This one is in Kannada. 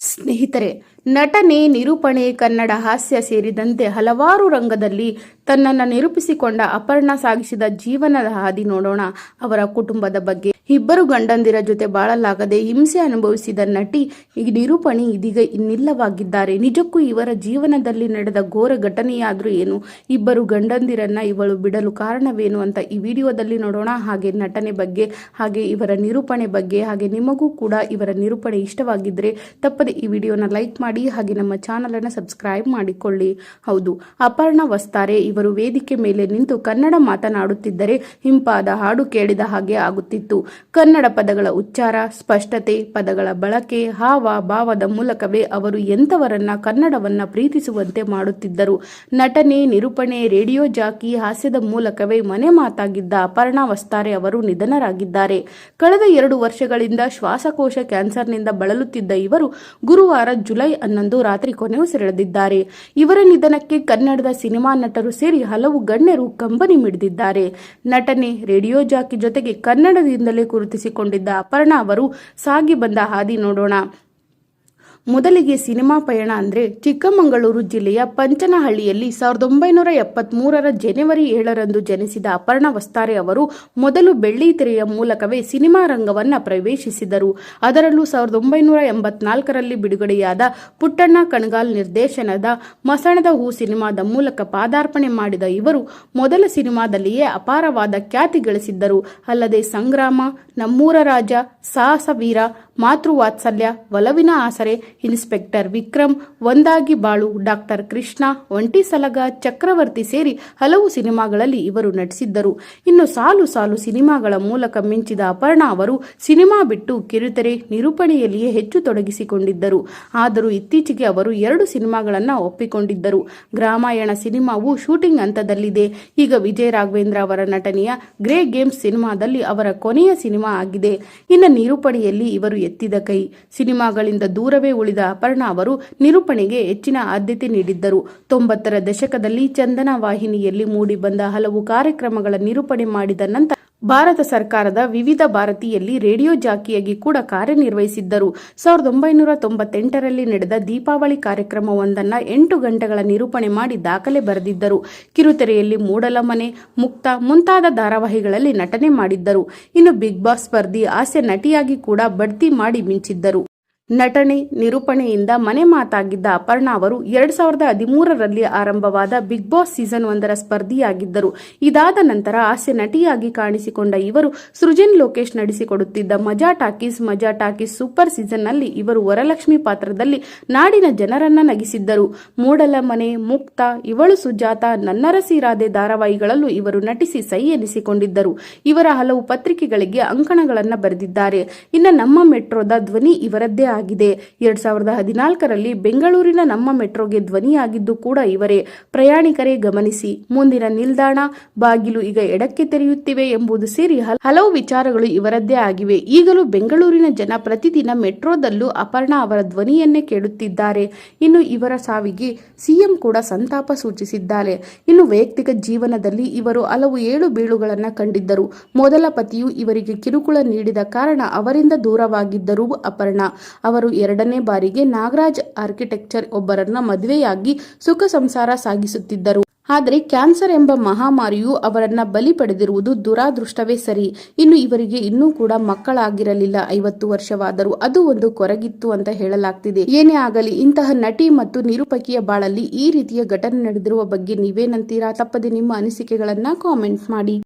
ಸ್ನೇಹಿತರೆ, ನಟನೆ ನಿರೂಪಣೆ ಕನ್ನಡ ಹಾಸ್ಯ ಸೇರಿದಂತೆ ಹಲವಾರು ರಂಗದಲ್ಲಿ ತನ್ನನ್ನು ನಿರೂಪಿಸಿಕೊಂಡ ಅಪರ್ಣ ಸಾಗಿಸಿದ ಜೀವನದ ಹಾದಿ ನೋಡೋಣ ಅವರ ಕುಟುಂಬದ ಬಗ್ಗೆ. ಇಬ್ಬರು ಗಂಡಂದಿರ ಜೊತೆ ಬಾಳಲಾಗದೆ ಹಿಂಸೆ ಅನುಭವಿಸಿದ ನಟಿ ಈ ನಿರೂಪಣೆ ಇದೀಗ ಇನ್ನಿಲ್ಲವಾಗಿದ್ದಾರೆ. ನಿಜಕ್ಕೂ ಇವರ ಜೀವನದಲ್ಲಿ ನಡೆದ ಘೋರ ಘಟನೆಯಾದರೂ ಏನು? ಇಬ್ಬರು ಗಂಡಂದಿರನ್ನ ಇವಳು ಬಿಡಲು ಕಾರಣವೇನು ಅಂತ ಈ ವಿಡಿಯೋದಲ್ಲಿ ನೋಡೋಣ. ಹಾಗೆ ನಟನೆ ಬಗ್ಗೆ, ಹಾಗೆ ಇವರ ನಿರೂಪಣೆ ಬಗ್ಗೆ, ಹಾಗೆ ನಿಮಗೂ ಕೂಡ ಇವರ ನಿರೂಪಣೆ ಇಷ್ಟವಾಗಿದ್ದರೆ ತಪ್ಪದೆ ಈ ವಿಡಿಯೋನ ಲೈಕ್ ಮಾಡಿ, ಹಾಗೆ ನಮ್ಮ ಚಾನಲನ್ನು ಸಬ್ಸ್ಕ್ರೈಬ್ ಮಾಡಿಕೊಳ್ಳಿ. ಹೌದು, ಅಪರ್ಣ ವಸ್ತಾರೆ ಇವರು ವೇದಿಕೆ ಮೇಲೆ ನಿಂತು ಕನ್ನಡ ಮಾತನಾಡುತ್ತಿದ್ದರೆ ಹಿಂಪಾದ ಹಾಡು ಕೇಳಿದ ಹಾಗೆ ಆಗುತ್ತಿತ್ತು. ಕನ್ನಡ ಪದಗಳ ಉಚ್ಚಾರ, ಸ್ಪಷ್ಟತೆ, ಪದಗಳ ಬಳಕೆ, ಹಾವ, ಭಾವದ ಮೂಲಕವೇ ಅವರು ಎಂಥವರನ್ನ ಕನ್ನಡವನ್ನ ಪ್ರೀತಿಸುವಂತೆ ಮಾಡುತ್ತಿದ್ದರು. ನಟನೆ, ನಿರೂಪಣೆ, ರೇಡಿಯೋ ಜಾಕಿ ಹಾಸ್ಯದ ಮೂಲಕವೇ ಮನೆ ಮಾತಾಗಿದ್ದ ಅಪರ್ಣಾ ವಸ್ತಾರೆ ಅವರು ನಿಧನರಾಗಿದ್ದಾರೆ. ಕಳೆದ ಎರಡು ವರ್ಷಗಳಿಂದ ಶ್ವಾಸಕೋಶ ಕ್ಯಾನ್ಸರ್ನಿಂದ ಬಳಲುತ್ತಿದ್ದ ಇವರು ಗುರುವಾರ ಜುಲೈ ಹನ್ನೊಂದು ರಾತ್ರಿ ಕೊನೆಯುಸಿರೆಳೆದಿದ್ದಾರೆ ಇವರ ನಿಧನಕ್ಕೆ ಕನ್ನಡದ ಸಿನಿಮಾ ನಟರು ಸೇರಿ ಹಲವು ಗಣ್ಯರು ಕಂಬನಿ ಮಿಡಿದಿದ್ದಾರೆ. ನಟನೆ, ರೇಡಿಯೋ ಜಾಕಿ ಜೊತೆಗೆ ಕನ್ನಡದಿಂದಲೇ ಗುರುತಿಸಿಕೊಂಡಿದ್ದ ಅಪರ್ಣ ಅವರು ಸಾಗಿ ಬಂದ ಹಾದಿ ನೋಡೋಣ. ಮೊದಲಿಗೆ ಸಿನಿಮಾ ಪಯಣ ಅಂದರೆ ಚಿಕ್ಕಮಗಳೂರು ಜಿಲ್ಲೆಯ ಪಂಚನಹಳ್ಳಿಯಲ್ಲಿ ಸಾವಿರದ ಒಂಬೈನೂರ ಎಪ್ಪತ್ಮೂರರ ಜನವರಿ ಏಳರಂದು ಜನಿಸಿದ ಅಪರ್ಣ ವಸ್ತಾರೆ ಅವರು ಮೊದಲು ಬೆಳ್ಳಿ ತೆರೆಯ ಮೂಲಕವೇ ಸಿನಿಮಾ ರಂಗವನ್ನ ಪ್ರವೇಶಿಸಿದರು. ಅದರಲ್ಲೂ ಸಾವಿರದ ಒಂಬೈನೂರ ಎಂಬತ್ನಾಲ್ಕರಲ್ಲಿ ಬಿಡುಗಡೆಯಾದ ಪುಟ್ಟಣ್ಣ ಕಣಗಾಲ್ ನಿರ್ದೇಶನದ ಮಸಣದ ಹೂ ಸಿನಿಮಾದ ಮೂಲಕ ಪಾದಾರ್ಪಣೆ ಮಾಡಿದ ಇವರು ಮೊದಲ ಸಿನಿಮಾದಲ್ಲಿಯೇ ಅಪಾರವಾದ ಖ್ಯಾತಿ ಗಳಿಸಿದ್ದರು. ಅಲ್ಲದೆ ಸಂಗ್ರಾಮ, ನಮ್ಮೂರ ರಾಜ ಸಾಹಸ ವೀರ ಮಾತೃವಾತ್ಸಲ್ಯ, ಒಲವಿನ ಆಸರೆ, ಇನ್ಸ್ಪೆಕ್ಟರ್ ವಿಕ್ರಮ್, ಒಂದಾಗಿ ಬಾಳು, ಡಾಕ್ಟರ್ ಕೃಷ್ಣ, ಒಂಟಿ ಸಲಗ, ಚಕ್ರವರ್ತಿ ಸೇರಿ ಹಲವು ಸಿನಿಮಾಗಳಲ್ಲಿ ಇವರು ನಟಿಸಿದ್ದರು. ಇನ್ನು ಸಾಲು ಸಾಲು ಸಿನಿಮಾಗಳ ಮೂಲಕ ಮಿಂಚಿದ ಅಪರ್ಣಾ ಅವರು ಸಿನಿಮಾ ಬಿಟ್ಟು ಕಿರುತೆರೆ ನಿರೂಪಣೆಯಲ್ಲಿಯೇ ಹೆಚ್ಚು ತೊಡಗಿಸಿಕೊಂಡಿದ್ದರು. ಆದರೂ ಇತ್ತೀಚೆಗೆ ಅವರು ಎರಡು ಸಿನಿಮಾಗಳನ್ನು ಒಪ್ಪಿಕೊಂಡಿದ್ದರು. ಗ್ರಾಮಾಯಣ ಸಿನಿಮಾವು ಶೂಟಿಂಗ್ ಹಂತದಲ್ಲಿದೆ. ಈಗ ವಿಜಯ ರಾಘವೇಂದ್ರ ಅವರ ನಟನೆಯ ಗ್ರೇ ಗೇಮ್ಸ್ ಸಿನಿಮಾದಲ್ಲಿ ಅವರ ಕೊನೆಯ ಸಿನಿಮಾ ಆಗಿದೆ. ಇನ್ನು ನಿರೂಪಣೆಯಲ್ಲಿ ಇವರು ಎತ್ತಿದ ಕೈ. ಸಿನಿಮಾಗಳಿಂದ ದೂರವೇ ಉಳಿದ ಅಪರ್ಣಾ ಅವರು ನಿರೂಪಣೆಗೆ ಹೆಚ್ಚಿನ ಆದ್ಯತೆ ನೀಡಿದ್ದರು. ತೊಂಬತ್ತರ ದಶಕದಲ್ಲಿ ಚಂದನ ವಾಹಿನಿಯಲ್ಲಿ ಮೂಡಿಬಂದ ಹಲವು ಕಾರ್ಯಕ್ರಮಗಳ ನಿರೂಪಣೆ ಮಾಡಿದ ನಂತರ ಭಾರತ ಸರ್ಕಾರದ ವಿವಿಧ ಭಾರತಿಯಲ್ಲಿ ರೇಡಿಯೋ ಜಾಕಿಯಾಗಿ ಕೂಡ ಕಾರ್ಯನಿರ್ವಹಿಸಿದ್ದರು. ಸಾವಿರದ ಒಂಬೈನೂರ ತೊಂಬತ್ತೆಂಟರಲ್ಲಿ ನಡೆದ ದೀಪಾವಳಿ ಕಾರ್ಯಕ್ರಮವೊಂದನ್ನು ಎಂಟು ಗಂಟೆಗಳ ನಿರೂಪಣೆ ಮಾಡಿ ದಾಖಲೆ ಬರೆದಿದ್ದರು. ಕಿರುತೆರೆಯಲ್ಲಿ ಮೂಡಲಮನೆ, ಮುಕ್ತ, ಮುಂತಾದ ಧಾರಾವಾಹಿಗಳಲ್ಲಿ ನಟನೆ ಮಾಡಿದ್ದರು. ಇನ್ನು ಬಿಗ್ ಬಾಸ್ ಸ್ಪರ್ಧಿ, ಹಾಸ್ಯ ನಟಿಯಾಗಿ ಕೂಡ ಬಡ್ತಿ ಮಾಡಿ ಮಿಂಚಿದ್ದರು. ನಟನೆ, ನಿರೂಪಣೆಯಿಂದ ಮನೆ ಮಾತಾಗಿದ್ದ ಅಪರ್ಣಾ ಅವರು ಎರಡ್ ಸಾವಿರದ ಹದಿಮೂರರಲ್ಲಿ ಆರಂಭವಾದ ಬಿಗ್ ಬಾಸ್ ಸೀಸನ್ ಒಂದರ ಸ್ಪರ್ಧಿಯಾಗಿದ್ದರು. ಇದಾದ ನಂತರ ಹಾಸ್ಯ ನಟಿಯಾಗಿ ಕಾಣಿಸಿಕೊಂಡ ಇವರು ಸೃಜನ್ ಲೋಕೇಶ್ ನಡೆಸಿಕೊಡುತ್ತಿದ್ದ ಮಜಾ ಟಾಕೀಸ್ ಮಜಾ ಟಾಕೀಸ್ ಸೂಪರ್ ಸೀಸನ್ನಲ್ಲಿ ಇವರು ವರಲಕ್ಷ್ಮಿ ಪಾತ್ರದಲ್ಲಿ ನಾಡಿನ ಜನರನ್ನ ನಗಿಸಿದ್ದರು. ಮೂಡಲ ಮನೆ, ಮುಕ್ತ, ಇವಳು ಸುಜಾತ ನನ್ನರಸಿರಾದೆ ಧಾರಾವಾಹಿಗಳಲ್ಲೂ ಇವರು ನಟಿಸಿ ಸೈ ಎನಿಸಿಕೊಂಡಿದ್ದರು. ಇವರ ಹಲವು ಪತ್ರಿಕೆಗಳಿಗೆ ಅಂಕಣಗಳನ್ನು ಬರೆದಿದ್ದಾರೆ. ಇನ್ನು ನಮ್ಮ ಮೆಟ್ರೋದ ಧ್ವನಿ ಇವರದ್ದೇ ಆಗಿದೆ. ಎರಡ್ ಸಾವಿರದ ಹದಿನಾಲ್ಕರಲ್ಲಿ ಬೆಂಗಳೂರಿನ ನಮ್ಮ ಮೆಟ್ರೋಗೆ ಧ್ವನಿಯಾಗಿದ್ದು ಕೂಡ ಇವರೇ. ಪ್ರಯಾಣಿಕರೇ ಗಮನಿಸಿ. ಮುಂದಿನ ನಿಲ್ದಾಣ ಬಾಗಿಲು ಈಗ ಎಡಕ್ಕೆ ತೆರೆಯುತ್ತಿವೆ ಎಂಬುದು ಸೇರಿ ಹಲವು ವಿಚಾರಗಳು ಇವರದ್ದೇ ಆಗಿವೆ. ಈಗಲೂ ಬೆಂಗಳೂರಿನ ಜನ ಪ್ರತಿದಿನ ಮೆಟ್ರೋದಲ್ಲೂ ಅಪರ್ಣಾ ಅವರ ಧ್ವನಿಯನ್ನೇ ಕೇಳುತ್ತಿದ್ದಾರೆ. ಇನ್ನು ಇವರ ಸಾವಿಗೆ ಸಿಎಂ ಕೂಡ ಸಂತಾಪ ಸೂಚಿಸಿದ್ದಾರೆ. ಇನ್ನು ವೈಯಕ್ತಿಕ ಜೀವನದಲ್ಲಿ ಇವರು ಹಲವು ಏಳು ಬೀಳುಗಳನ್ನು ಕಂಡಿದ್ದರು. ಮೊದಲ ಪತಿಯು ಇವರಿಗೆ ಕಿರುಕುಳ ನೀಡಿದ ಕಾರಣ ಅವರಿಂದ ದೂರವಾಗಿದ್ದರು ಅಪರ್ಣ. ಅವರು ಎರಡನೇ ಬಾರಿಗೆ ನಾಗರಾಜ್ ಆರ್ಕಿಟೆಕ್ಚರ್ ಒಬ್ಬರನ್ನ ಮದುವೆಯಾಗಿ ಸುಖ ಸಂಸಾರ ಸಾಗಿಸುತ್ತಿದ್ದರು. ಆದರೆ ಕ್ಯಾನ್ಸರ್ ಎಂಬ ಮಹಾಮಾರಿಯು ಅವರನ್ನ ಬಲಿ ಪಡೆದಿರುವುದು ದುರಾದೃಷ್ಟವೇ ಸರಿ. ಇನ್ನು ಇವರಿಗೆ ಇನ್ನೂ ಕೂಡ ಮಕ್ಕಳಾಗಿರಲಿಲ್ಲ. ಐವತ್ತು ವರ್ಷವಾದರೂ ಅದು ಒಂದು ಕೊರಗಿತ್ತು ಅಂತ ಹೇಳಲಾಗ್ತಿದೆ. ಏನೇ ಆಗಲಿ, ಇಂತಹ ನಟಿ ಮತ್ತು ನಿರೂಪಕಿಯ ಬಾಳಲ್ಲಿ ಈ ರೀತಿಯ ಘಟನೆ ನಡೆದಿರುವ ಬಗ್ಗೆ ನೀವೇನಂತೀರಾ? ತಪ್ಪದೆ ನಿಮ್ಮ ಅನಿಸಿಕೆಗಳನ್ನ ಕಾಮೆಂಟ್ ಮಾಡಿ.